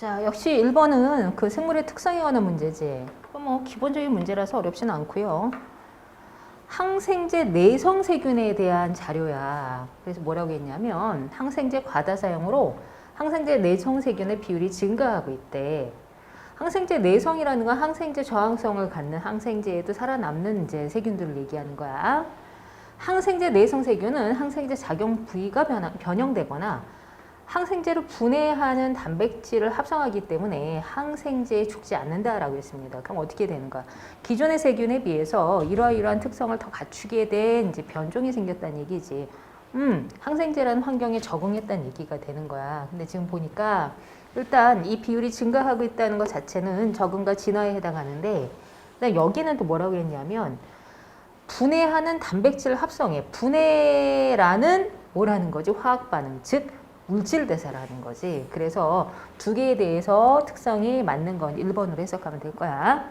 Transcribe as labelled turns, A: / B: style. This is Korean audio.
A: 자, 역시 1번은 그 생물의 특성에 관한 문제지. 뭐 기본적인 문제라서 어렵지는 않고요. 항생제 내성 세균에 대한 자료야. 그래서 뭐라고 했냐면 항생제 과다 사용으로 항생제 내성 세균의 비율이 증가하고 있대. 항생제 내성이라는 건 항생제 저항성을 갖는 항생제에도 살아남는 이제 세균들을 얘기하는 거야. 항생제 내성 세균은 항생제 작용 부위가 변화, 변형되거나 항생제를 분해하는 단백질을 합성하기 때문에 항생제에 죽지 않는다라고 했습니다. 그럼 어떻게 되는 거야? 기존의 세균에 비해서 이러이러한 특성을 더 갖추게 된 이제 변종이 생겼다는 얘기지. 음, 항생제라는 환경에 적응했다는 얘기가 되는 거야. 근데 지금 보니까 일단 이 비율이 증가하고 있다는 것 자체는 적응과 진화에 해당하는데 여기는 또 뭐라고 했냐면 분해하는 단백질 합성에 분해라는 뭐라는 거지? 화학 반응, 즉 물질 대사라는 거지. 그래서 두 개에 대해서 특성이 맞는 건 1번으로 해석하면 될 거야.